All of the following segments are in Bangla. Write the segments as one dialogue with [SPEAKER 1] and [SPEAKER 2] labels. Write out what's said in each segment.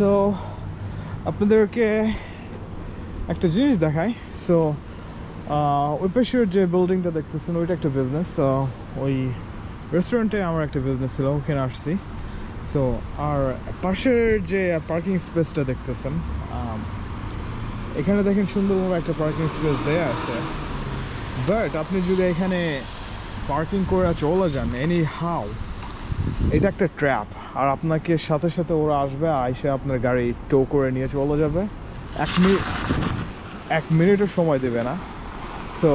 [SPEAKER 1] সো আপনাদেরকে একটা জিনিস দেখাই। সো ওই যে বিল্ডিংটা দেখতেছেন, ওইটা একটা বিজনেস ওই রেস্টুরেন্টে আমার একটা বিজনেস ছিল, ওখানে আসছি। সো আর পাশের যে পার্কিং স্পেসটা দেখতেছেন এখানে দেখেন সুন্দরভাবে একটা পার্কিং স্পেস দেয়া আছে। বাট আপনি যদি এখানে পার্কিং করে চলে যান এনি হাউ এটা একটা ট্র্যাপ আর আপনাকে সাথে সাথে ওরা আসবে আইসে আপনার গাড়ি টো করে নিয়ে চলে যাবে। এক মিনিট এক মিনিটও সময় দেবে না। সো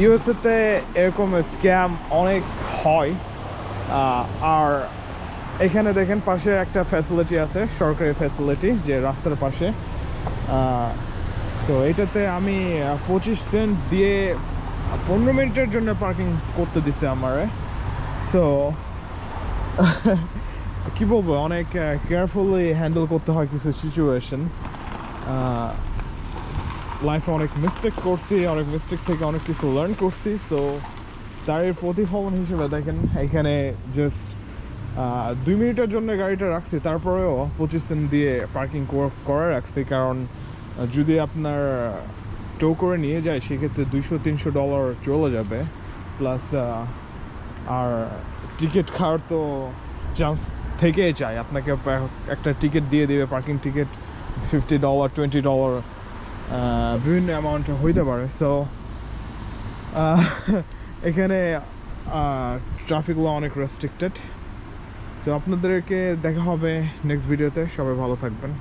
[SPEAKER 1] ইউএসএতে এরকম স্ক্যাম অনেক হয়। আর এখানে দেখেন পাশে একটা ফ্যাসিলিটি আছে, সরকারি ফ্যাসিলিটি যে রাস্তার পাশে। সো এটাতে আমি পঁচিশ সেন্ট দিয়ে পনেরো মিনিটের জন্য পার্কিং করতে দিছে আমারে। সো কি বলব, অনেক কেয়ারফুলি হ্যান্ডেল করতে হয় কিছু সিচুয়েশন লাইফে অনেক মিস্টেক করছি, অনেক মিস্টেক থেকে অনেক কিছু লার্ন করছি সো তার প্রতিফলন হিসেবে দেখেন, এখানে জাস্ট দুই মিনিটের জন্য গাড়িটা রাখছি, তারপরেও পঁচিশ সেন্ট দিয়ে পার্কিং করে রাখছি, কারণ যদি আপনার টো করে নিয়ে যায়, সেক্ষেত্রে দুইশো, তিনশো ডলার চলে যাবে প্লাস আর টিকিট খাওয়ার তো চান্স থেকেই যায়। আপনাকে একটা টিকিট দিয়ে দেবে parking ticket fifty dollar twenty dollar বিভিন্ন অ্যামাউন্ট হইতে পারে। সো এখানে ট্রাফিকগুলো অনেক রেস্ট্রিক্টেড সো আপনাদেরকে দেখা হবে নেক্সট ভিডিওতে সবাই ভালো থাকবেন।